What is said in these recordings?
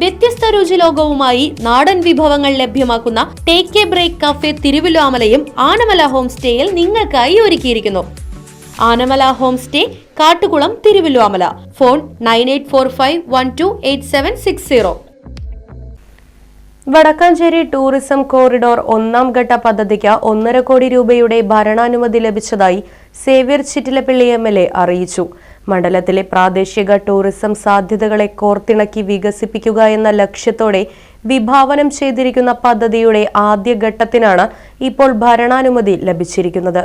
വ്യത്യസ്ത രുചി ലോകവുമായി നാടൻ വിഭവങ്ങൾ ലഭ്യമാക്കുന്ന ടേക്ക് എ ബ്രേക്ക് കഫേ തിരുവിലാമലയും ആനമല ഹോം സ്റ്റേയിൽ നിങ്ങൾക്കായി ഒരുക്കിയിരിക്കുന്നു. Anamala home stay Kattukulam Thiruvilwamala phone nine eight four five one two eight seven six zero. Vadakkanchery tourism corridor ഒന്നാം ഘട്ട പദ്ധതിക്ക് ഒന്നര കോടി രൂപയുടെ ഭരണാനുമതി ലഭിച്ചതായി Xavier Chittilappilly M L A അറിയിച്ചു. മണ്ഡലത്തിലെ പ്രാദേശിക ടൂറിസം സാധ്യതകളെ കോർത്തിണക്കി വികസിപ്പിക്കുക എന്ന ലക്ഷ്യത്തോടെ വിഭാവനം ചെയ്തിരിക്കുന്ന പദ്ധതിയുടെ ആദ്യഘട്ടത്തിനാണ് ഇപ്പോൾ ഭരണാനുമതി ലഭിച്ചിരിക്കുന്നത്.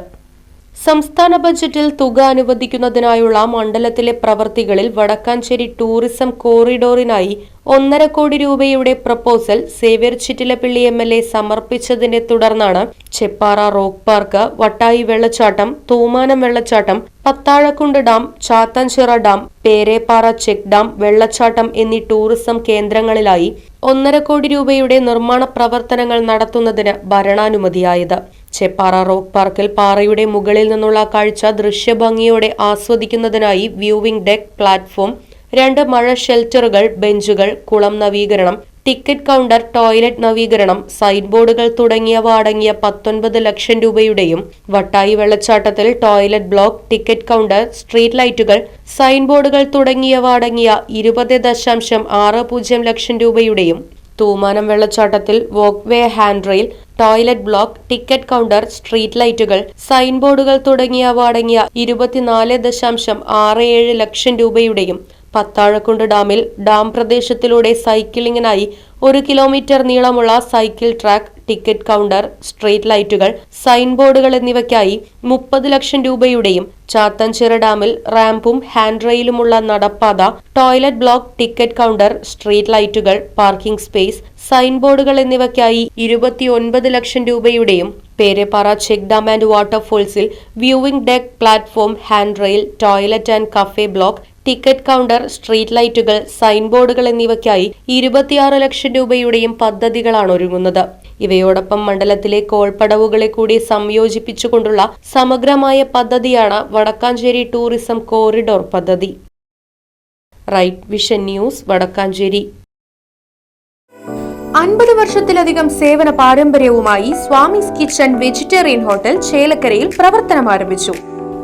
സംസ്ഥാന ബജറ്റിൽ തുക അനുവദിക്കുന്നതിനായുള്ള മണ്ഡലത്തിലെ പ്രവർത്തികളിൽ വടക്കാഞ്ചേരി ടൂറിസം കോറിഡോറിനായി ഒന്നര കോടി രൂപയുടെ proposal Xavier Chittilappilly M L A സമർപ്പിച്ചതിനെ തുടർന്നാണ് ചെപ്പാറ റോക്ക് പാർക്ക് വട്ടായി വെള്ളച്ചാട്ടം തൂമാനം വെള്ളച്ചാട്ടം Pathazhakkundu dam Chathanchira dam Perepara check dam വെള്ളച്ചാട്ടം എന്നീ ടൂറിസം കേന്ദ്രങ്ങളിലായി ഒന്നര കോടി രൂപയുടെ നിർമ്മാണ പ്രവർത്തനങ്ങൾ നടത്തുന്നതിന് ഭരണാനുമതിയായത്. ചെപ്പാറ റോക്ക് പാർക്കിൽ പാറയുടെ മുകളിൽ നിന്നുള്ള കാഴ്ച ദൃശ്യഭംഗിയോടെ ആസ്വദിക്കുന്നതിനായി വ്യൂവിംഗ് ഡെക്ക് പ്ലാറ്റ്ഫോം രണ്ട് മഴ ഷെൽട്ടറുകൾ ബെഞ്ചുകൾ കുളം നവീകരണം ടിക്കറ്റ് കൗണ്ടർ ടോയ്ലറ്റ് നവീകരണം സൈഡ് ബോർഡുകൾ തുടങ്ങിയവ അടങ്ങിയ പത്തൊൻപത് ലക്ഷം രൂപയുടെയും വട്ടായി വെള്ളച്ചാട്ടത്തിൽ toilet block ticket counter street ലൈറ്റുകൾ സൈൻ ബോർഡുകൾ തുടങ്ങിയവ അടങ്ങിയ ഇരുപത് ദശാംശം ആറ് പൂജ്യം ലക്ഷം രൂപയുടെയും തൂമാനം വെള്ളച്ചാട്ടത്തിൽ walk rail toilet block ticket counter street ലൈറ്റുകൾ സൈൻ ബോർഡുകൾ തുടങ്ങിയവ അടങ്ങിയ ഇരുപത്തിനാല് ദശാംശം ആറ് ഏഴ് ലക്ഷം രൂപയുടെയും പത്താഴക്കുണ്ട് ഡാമിൽ ഡാം പ്രദേശത്തിലൂടെ സൈക്ലിങ്ങിനായി ഒരു കിലോമീറ്റർ നീളമുള്ള cycle track ticket counter street ലൈറ്റുകൾ സൈൻ ബോർഡുകൾ എന്നിവയ്ക്കായി മുപ്പത് ലക്ഷം രൂപയുടെയും ചാത്തൻചിറ ഡാമിൽ റാമ്പും ഹാൻഡ് റെയിലുമുള്ള നടപ്പാത toilet block ticket counter street ലൈറ്റുകൾ പാർക്കിംഗ് സ്പേസ് സൈൻ ബോർഡുകൾ എന്നിവയ്ക്കായി ഇരുപത്തിയൊൻപത് ലക്ഷം രൂപയുടെയും പേരെപ്പാറ check dam and വാട്ടർഫോൾസിൽ viewing deck platform hand rail toilet and cafe block ticket counter street ലൈറ്റുകൾ സൈൻ ബോർഡുകൾ എന്നിവയ്ക്കായി ഇരുപത്തിയാറ് ലക്ഷം രൂപയുടെയും പദ്ധതികളാണ് ഒരുങ്ങുന്നത്. ഇവയോടൊപ്പം മണ്ഡലത്തിലെ കോൾപ്പടവുകളെ കൂടി സംയോജിപ്പിച്ചുകൊണ്ടുള്ള സമഗ്രമായ പദ്ധതിയാണ് വടക്കാഞ്ചേരി ടൂറിസം കോറിഡോർ പദ്ധതി. Right vision news Vadakkanchery. അൻപത് വർഷത്തിലധികം സേവന പാരമ്പര്യവുമായി സ്വാമിസ് കിച്ചൺ വെജിറ്റേറിയൻ ഹോട്ടൽ ചേലക്കരയിൽ പ്രവർത്തനം ആരംഭിച്ചു